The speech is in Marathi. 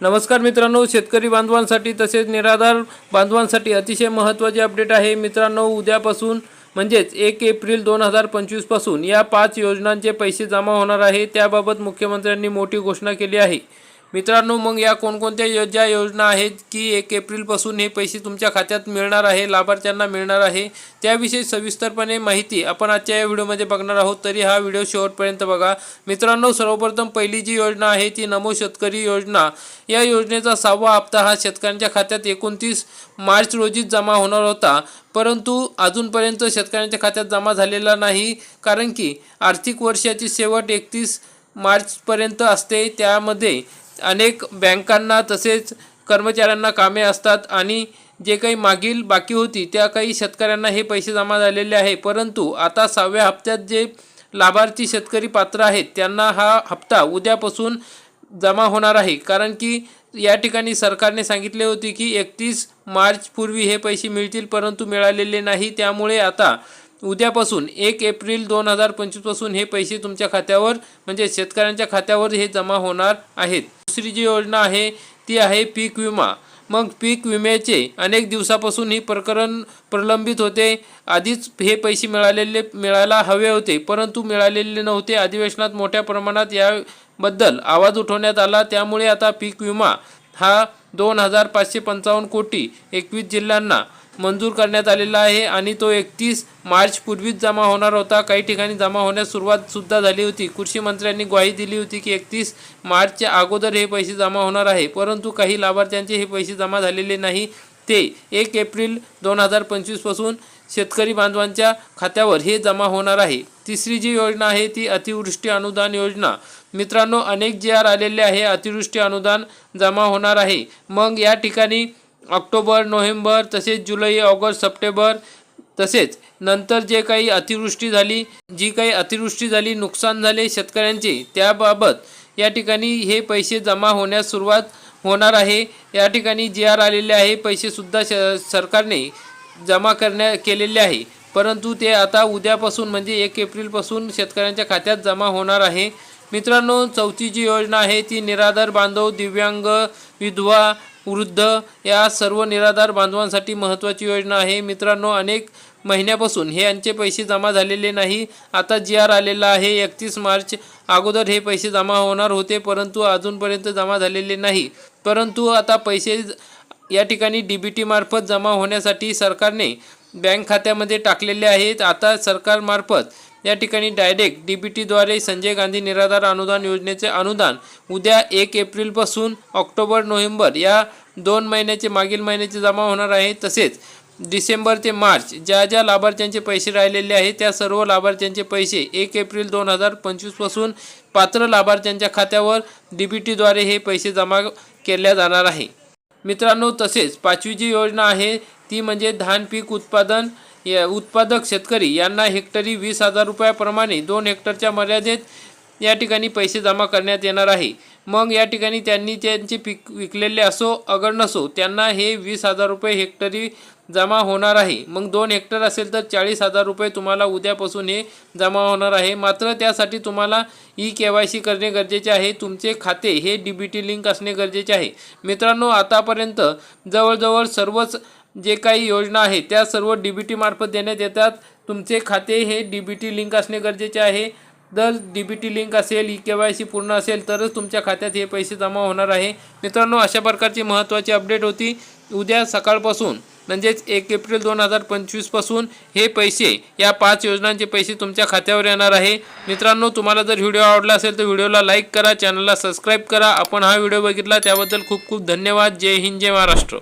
नमस्कार मित्रांनो शेतकरी बांधवांसाठी तसेच निराधार बांधवांसाठी अतिशय महत्त्वाचे अपडेट आहे. मित्रांनो उद्यापासून म्हणजेच एक एप्रिल दोन हजार पंचवीसपासून या पाच योजनांचे पैसे जमा होणार आहे. त्याबाबत मुख्यमंत्र्यांनी मोठी घोषणा केली आहे. मित्रांनो मग या कोणकोणत्या यो ज्या योजना आहेत की एक एप्रिलपासून हे पैसे तुमच्या खात्यात मिळणार आहे लाभार्थ्यांना मिळणार आहे त्याविषयी सविस्तरपणे माहिती आपण आजच्या या व्हिडिओमध्ये बघणार आहोत. तरी हा व्हिडिओ शेवटपर्यंत बघा. मित्रांनो सर्वप्रथम पहिली जी योजना आहे ती नमो शेतकरी योजना. या योजनेचा सहावा हप्ता हा शेतकऱ्यांच्या खात्यात एकोणतीस मार्च रोजी जमा होणार होता. परंतु अजूनपर्यंत शेतकऱ्यांच्या खात्यात जमा झालेला नाही कारण की आर्थिक वर्षाची शेवट एकतीस मार्चपर्यंत असते. त्यामध्ये अनेक बँकांना तसेच कर्मचाऱ्यांना कामे असतात आणि जे काही मागील बाकी होती त्या काही शेतकऱ्यांना हे पैसे जमा झालेले आहे. परंतु आता सहाव्या हप्त्यात जे लाभार्थी शेतकरी पात्र आहेत त्यांना हा हप्ता उद्यापासून जमा होणार आहे. कारण की या ठिकाणी सरकारने सांगितले होते की एकतीस मार्चपूर्वी हे पैसे मिळतील परंतु मिळालेले नाही. त्यामुळे आता उद्यापासून एक एप्रिल दोन हजार पंचवीसपासून हे पैसे तुमच्या खात्यावर म्हणजे शेतकऱ्यांच्या खात्यावर हे जमा होणार आहेत. दुसरी जी योजना आहे ती आहे पीक विमा. मग पीक विम्याचे अनेक दिवसापासून ही प्रकरण प्रलंबित होते. आधीच हे पैसे मिळालेले मिळायला हवे होते परंतु मिळालेले नव्हते. अधिवेशनात मोठ्या प्रमाणात याबद्दल आवाज उठवण्यात आला. त्यामुळे आता पीक विमा हा दोन हजार पाचशे पंचावन्न कोटी एकवीस जिल्ह्यांना मंजूर करण्यात आलेला आहे आणि तो एकतीस मार्च पूर्वीच जमा होणार होता. काही ठिकाणी जमा होण्यास सुरुवातसुद्धा झाली होती. कृषी मंत्र्यांनी ग्वाही दिली होती की एकतीस मार्चच्या अगोदर हे पैसे जमा होणार आहे. परंतु काही लाभार्थ्यांचे हे पैसे जमा झालेले नाही. ते एक एप्रिल दोन हजार पंचवीसपासून शेतकरी बांधवांच्या खात्यावर हे जमा होणार आहे. तिसरी जी योजना आहे ती अतिवृष्टी अनुदान योजना. मित्रांनो अनेक जे आर आलेले आहे अतिवृष्टी अनुदान जमा होणार आहे. मग या ठिकाणी ऑक्टोबर नोव्हेंबर तसेच जुलै ऑगस्ट सप्टेंबर तसेच नंतर जे काही अतिवृष्टी झाली जी काही अतिवृष्टी झाली नुकसान झाले शेतकऱ्यांचे त्याबाबत या ठिकाणी हे पैसे जमा होण्यास सुरुवात होणार आहे. या ठिकाणी जे आर आलेले आहे पैसेसुद्धा श सरकारने जमा करण्या केलेले आहे. परंतु ते आता उद्यापासून म्हणजे एक एप्रिलपासून शेतकऱ्यांच्या खात्यात जमा होणार आहे. मित्रांनो चौथी जी योजना आहे ती निराधार बांधव दिव्यांग विधवा वृद्ध या सर्व निराधार बांधवांसाठी महत्त्वाची योजना आहे. मित्रांनो अनेक महिन्यापासून हे यांचे पैसे जमा झालेले नाही. आता जी आर आलेला आहे एकतीस मार्च अगोदर हे पैसे जमा होणार होते परंतु अजूनपर्यंत जमा झालेले नाही. परंतु आता पैसे या ठिकाणी डी बी टीमार्फत जमा होण्यासाठी सरकारने बँक खात्यामध्ये टाकलेले आहेत. आता सरकारमार्फत या ठिकाणी डायरेक्ट डी टीद्वारे संजय गांधी निराधार अनुदान योजनेचे अनुदान उद्या एक एप्रिलपासून ऑक्टोबर नोव्हेंबर या दोन महिन्याचे मागील महिन्याचे जमा होणार आहे. तसेच डिसेंबर ते मार्च ज्या ज्या लाभार्थ्यांचे पैसे राहिलेले आहेत त्या सर्व लाभार्थ्यांचे पैसे एक एप्रिल दोन हजार पंचवीसपासून पात्र लाभार्थ्यांच्या खात्यावर डी बी टीद्वारे हे पैसे जमा केल्या जाणार आहे. मित्रांनो तसेच पाचवी जी योजना आहे ती म्हणजे धान पीक उत्पादन उत्पादक शेतकरी यांना हेक्टरी वीस हजार रुपयाप्रमाणे दोन हेक्टरच्या मर्यादेत या ठिकाणी पैसे जमा करण्यात येणार आहे. मग या ठिकाणी त्यांनी त्यांचे पीक विकलेले असो अगर नसो त्यांना हे वीस हजार रुपये हेक्टरी जमा होणार आहे. मग दोन हेक्टर असेल तर चाळीस हजार रुपये तुम्हाला उद्यापासून हे जमा होणार आहे. मात्र त्यासाठी तुम्हाला ई के वाय सी करणे गरजेचे आहे. तुमचे खाते हे डी बी टी लिंक असणे गरजेचे आहे. मित्रांनो आतापर्यंत जवळजवळ सर्वच जे काही योजना आहे त्या सर्व डी बी टीमार्फत देण्यात येतात. तुमचे खाते हे डी बी टी लिंक असणे गरजेचे आहे. जर डी बी टी लिंक असेल ई के वाय सी पूर्ण असेल तरच तुमच्या खात्यात हे पैसे जमा होणार आहे. मित्रांनो अशा प्रकारची महत्त्वाची अपडेट होती. उद्या सकाळपासून म्हणजेच एक एप्रिल दोन हजार पंचवीसपासून हे पैसे या पाच योजनांचे पैसे तुमच्या खात्यावर येणार आहे. मित्रांनो तुम्हाला जर व्हिडिओ आवडला असेल तर व्हिडिओला लाईक करा चॅनलला सबस्क्राईब करा. आपण हा व्हिडिओ बघितला त्याबद्दल खूप खूप धन्यवाद. जय हिंद जय महाराष्ट्र.